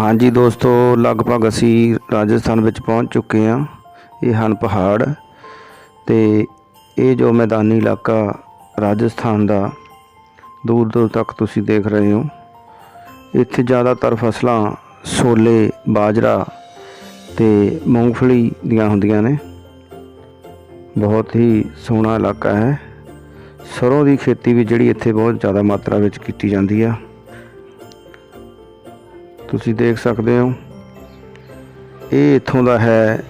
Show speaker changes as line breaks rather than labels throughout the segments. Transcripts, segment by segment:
ਹਾਂਜੀ ਦੋਸਤੋ, ਲਗਭਗ ਅਸੀਂ ਰਾਜਸਥਾਨ ਵਿੱਚ ਪਹੁੰਚ ਚੁੱਕੇ ਹਾਂ। ਇਹ ਹਨ ਪਹਾੜ ਤੇ ਇਹ ਜੋ ਮੈਦਾਨੀ ਇਲਾਕਾ ਰਾਜਸਥਾਨ ਦਾ ਦੂਰ ਦੂਰ ਤੱਕ ਤੁਸੀਂ ਦੇਖ ਰਹੇ ਹੋ। ਇੱਥੇ ਜ਼ਿਆਦਾਤਰ ਫਸਲਾਂ ਛੋਲੇ, ਬਾਜਰਾ ਤੇ ਮੂੰਗਫਲੀ ਦੀਆਂ ਹੁੰਦੀਆਂ ਨੇ। ਬਹੁਤ ਹੀ ਸੋਹਣਾ ਇਲਾਕਾ ਹੈ। ਸਰੋਂ ਦੀ ਖੇਤੀ ਵੀ ਜਿਹੜੀ ਇੱਥੇ ਬਹੁਤ ਜ਼ਿਆਦਾ ਮਾਤਰਾ ਵਿੱਚ ਕੀਤੀ ਜਾਂਦੀ ਆ। ਤੁਸੀਂ ਦੇਖ ਸਕਦੇ ਹੋ। ਇਹ ਇੱਥੋਂ ਦਾ ਹੈ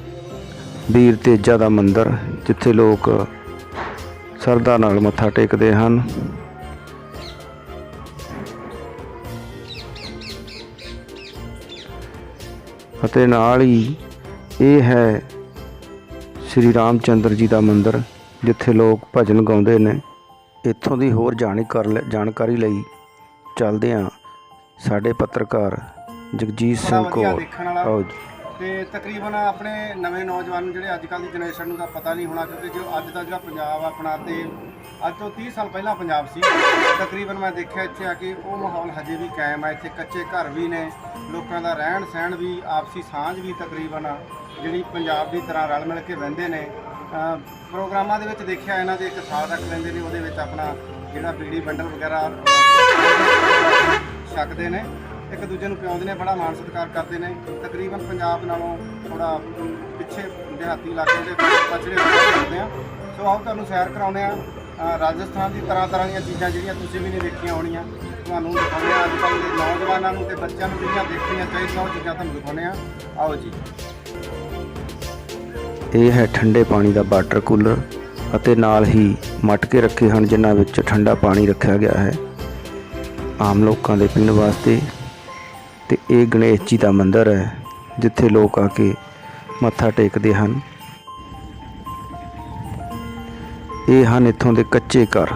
ਵੀਰ ਤੇਜਾ ਦਾ ਮੰਦਿਰ, ਜਿੱਥੇ ਲੋਕ ਸਰਦਾ ਨਾਲ ਮੱਥਾ ਟੇਕਦੇ ਹਨ। ਅਤੇ ਨਾਲ ਹੀ ਇਹ ਹੈ ਸ੍ਰੀ ਰਾਮਚੰਦਰ ਜੀ ਦਾ ਮੰਦਿਰ, ਜਿੱਥੇ ਲੋਕ ਭਜਨ ਗਾਉਂਦੇ ਨੇ। ਇੱਥੋਂ ਦੀ ਹੋਰ ਜਾਣਕਾਰੀ ਜਾਣਕਾਰੀ ਲਈ ਚੱਲਦੇ ਹਾਂ। ਸਾਡੇ ਪੱਤਰਕਾਰ ਜਗਜੀਤ ਸਿੰਘ ਕੋਲ
ਦੇਖਣ ਵਾਲਾ।
ਆਓ ਜੀ।
ਤੇ ਤਕਰੀਬਨ ਆਪਣੇ ਨਵੇਂ ਨੌਜਵਾਨ ਨੂੰ ਜਿਹੜੇ ਅੱਜ ਕੱਲ੍ਹ ਦੀ ਜਨਰੇਸ਼ਨ ਨੂੰ ਤਾਂ ਪਤਾ ਨਹੀਂ ਹੋਣਾ ਕਿਉਂਕਿ ਜੋ ਅੱਜ ਦਾ ਜਿਹੜਾ ਪੰਜਾਬ ਆ ਆਪਣਾ ਤੇ ਅੱਜ ਤੋਂ 30 ਸਾਲ ਪਹਿਲਾਂ ਪੰਜਾਬ ਸੀ। ਤਕਰੀਬਨ ਮੈਂ ਦੇਖਿਆ ਇੱਥੇ ਆ ਕੇ ਉਹ ਮਾਹੌਲ ਹਜੇ ਵੀ ਕਾਇਮ ਆ ਇੱਥੇ ਕੱਚੇ ਘਰ ਵੀ ਨੇ ਲੋਕਾਂ ਦਾ ਰਹਿਣ ਸਹਿਣ ਵੀ ਆਪਸੀ ਸਾਂਝ ਵੀ ਤਕਰੀਬਨ ਜਿਹੜੀ ਪੰਜਾਬ ਦੀ ਤਰ੍ਹਾਂ ਰਲ ਮਿਲ ਕੇ ਰਹਿੰਦੇ ਨੇ। ਪ੍ਰੋਗਰਾਮਾਂ ਦੇ ਵਿੱਚ ਦੇਖਿਆ ਇਹਨਾਂ ਦੇ ਇੱਕ ਥਾਲ ਰੱਖ ਲੈਂਦੇ ਨੇ ਉਹਦੇ ਵਿੱਚ ਆਪਣਾ ਜਿਹੜਾ ਬੀੜੀ ਬੰਡਲ ਵਗੈਰਾ ਛਕਦੇ ਨੇ। ਇੱਕ ਦੂਜੇ ਨੂੰ ਪਿਆਉਂਦੇ ਨੇ, ਬੜਾ ਮਾਣ ਸਤਿਕਾਰ ਕਰਦੇ ਨੇ। ਤਕਰੀਬਨ ਪੰਜਾਬ ਨਾਲੋਂ ਥੋੜਾ ਪਿੱਛੇ ਦਿਹਾਤੀ ਇਲਾਕੇ ਦੇ ਪਛੜੇ ਹੁੰਦੇ ਆ। ਸੋ ਆਓ ਤੁਹਾਨੂੰ ਸੈਰ ਕਰਾਉਂਦੇ ਆ। ਰਾਜਸਥਾਨ ਦੀ ਤਰ੍ਹਾਂ ਤਰ੍ਹਾਂ ਦੀਆਂ ਚੀਜ਼ਾਂ ਜਿਹੜੀਆਂ ਤੁਸੀਂ ਵੀ ਨਹੀਂ ਦੇਖੀਆਂ ਹੋਣੀਆਂ। ਤੁਹਾਨੂੰ ਦਿਖਾਉਂਦੇ ਆ ਅੱਜ ਕੱਲ੍ਹ ਦੇ ਨੌਜਵਾਨਾਂ ਨੂੰ ਤੇ ਬੱਚਿਆਂ ਨੂੰ ਜਿਹੜੀਆਂ ਦੇਖਣੀਆਂ ਚਾਹੀਦੀਆਂ, ਉਹ ਚੀਜ਼ਾਂ ਤੁਹਾਨੂੰ ਦਿਖਾਉਂਦੇ ਆ। ਆਓ ਜੀ।
ਇਹ ਹੈ ਠੰਡੇ ਪਾਣੀ ਦਾ ਵਾਟਰ ਕੂਲਰ ਅਤੇ ਨਾਲ ਹੀ ਮਟਕੇ ਰੱਖੇ ਹਨ, ਜਿਨ੍ਹਾਂ ਵਿੱਚ ਠੰਡਾ ਪਾਣੀ ਰੱਖਿਆ ਗਿਆ ਹੈ। ਆਮ ਲੋਕਾਂ ਦੇ ਪੀਣ ਵਾਸਤੇ ਤੇ ਇਹ ਗਣੇਸ਼ ਜੀ ਦਾ ਮੰਦਿਰ ਹੈ, ਜਿੱਥੇ ਲੋਕ ਆ ਕੇ ਮੱਥਾ ਟੇਕਦੇ ਹਨ। ਇਹ ਹਨ ਇੱਥੋਂ ਦੇ ਕੱਚੇ ਘਰ।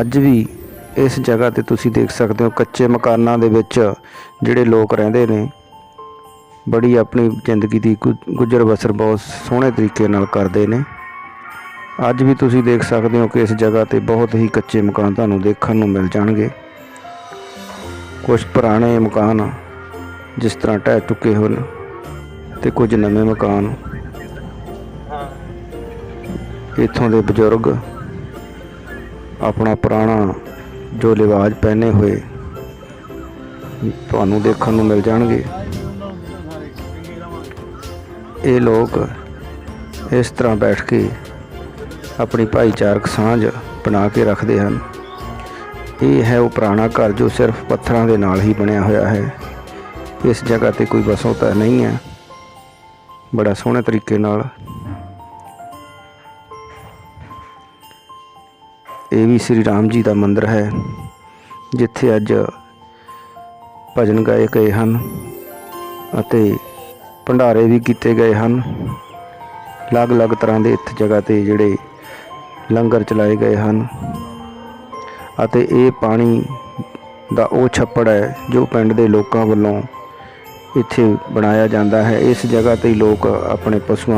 ਅੱਜ ਵੀ ਇਸ ਜਗ੍ਹਾ ਤੇ ਤੁਸੀਂ ਦੇਖ ਸਕਦੇ ਹੋ ਕੱਚੇ ਮਕਾਨਾਂ ਦੇ ਵਿੱਚ ਜਿਹੜੇ ਲੋਕ ਰਹਿੰਦੇ ਨੇ। ਬੜੀ ਆਪਣੀ ਜ਼ਿੰਦਗੀ ਦੀ ਗੁ- ਗੁਜ਼ਰ ਬਸਰ ਬਹੁਤ ਸੋਹਣੇ ਤਰੀਕੇ ਨਾਲ ਕਰਦੇ ਨੇ। ਅੱਜ ਵੀ ਤੁਸੀਂ ਦੇਖ ਸਕਦੇ ਹੋ ਕਿ ਇਸ ਜਗ੍ਹਾ ਤੇ ਬਹੁਤ ਹੀ ਕੱਚੇ ਮਕਾਨ ਤੁਹਾਨੂੰ ਦੇਖਣ ਨੂੰ ਮਿਲ ਜਾਣਗੇ। ਕੁਝ ਪੁਰਾਣੇ ਮਕਾਨ ਜਿਸ ਤਰ੍ਹਾਂ ਢਹਿ ਚੁੱਕੇ ਹਨ ਤੇ ਕੁਝ ਨਵੇਂ ਮਕਾਨ ਇੱਥੋਂ ਦੇ ਬਜ਼ੁਰਗ ਆਪਣਾ ਪੁਰਾਣਾ ਜੋ ਲਿਵਾਜ ਪਹਿਨੇ ਹੋਏ ਤੁਹਾਨੂੰ ਦੇਖਣ ਨੂੰ ਮਿਲ ਜਾਣਗੇ। ਇਹ ਲੋਕ ਇਸ ਤਰ੍ਹਾਂ ਬੈਠ ਕੇ ਆਪਣੀ ਭਾਈਚਾਰਕ ਸਾਂਝ ਬਣਾ ਕੇ ਰੱਖਦੇ ਹਨ। ਇਹ ਹੈ ਉਹ ਪੁਰਾਣਾ ਘਰ ਜੋ ਸਿਰਫ ਪੱਥਰਾਂ ਦੇ ਨਾਲ ਹੀ ਬਣਿਆ ਹੋਇਆ ਹੈ। ਇਸ ਜਗ੍ਹਾ ਤੇ ਕੋਈ ਵਸੋਂ ਨਹੀਂ ਹੈ। ਬੜਾ ਸੋਹਣੇ ਤਰੀਕੇ ਨਾਲ। ਇਹ ਵੀ ਸ੍ਰੀ ਰਾਮ ਜੀ ਦਾ ਮੰਦਿਰ ਹੈ, ਜਿੱਥੇ ਅੱਜ ਭਜਨ ਗਾਏ ਗਏ ਹਨ ਅਤੇ ਭੰਡਾਰੇ ਵੀ ਕੀਤੇ ਗਏ ਹਨ। ਅਲੱਗ-ਅਲੱਗ ਤਰ੍ਹਾਂ ਦੇ ਇੱਥੇ ਜਗ੍ਹਾ ਤੇ ਜਿਹੜੇ ਲੰਗਰ ਚਲਾਏ ਗਏ ਹਨ ਅਤੇ ਇਹ ਪਾਣੀ ਦਾ ਉਹ ਛੱਪੜ ਹੈ ਜੋ ਪਿੰਡ ਦੇ ਲੋਕਾਂ ਵੱਲੋਂ ਇੱਥੇ ਬਣਾਇਆ ਜਾਂਦਾ ਹੈ। ਇਸ ਜਗ੍ਹਾ ਤੇ ਲੋਕ ਆਪਣੇ ਪਸ਼ੂਆਂ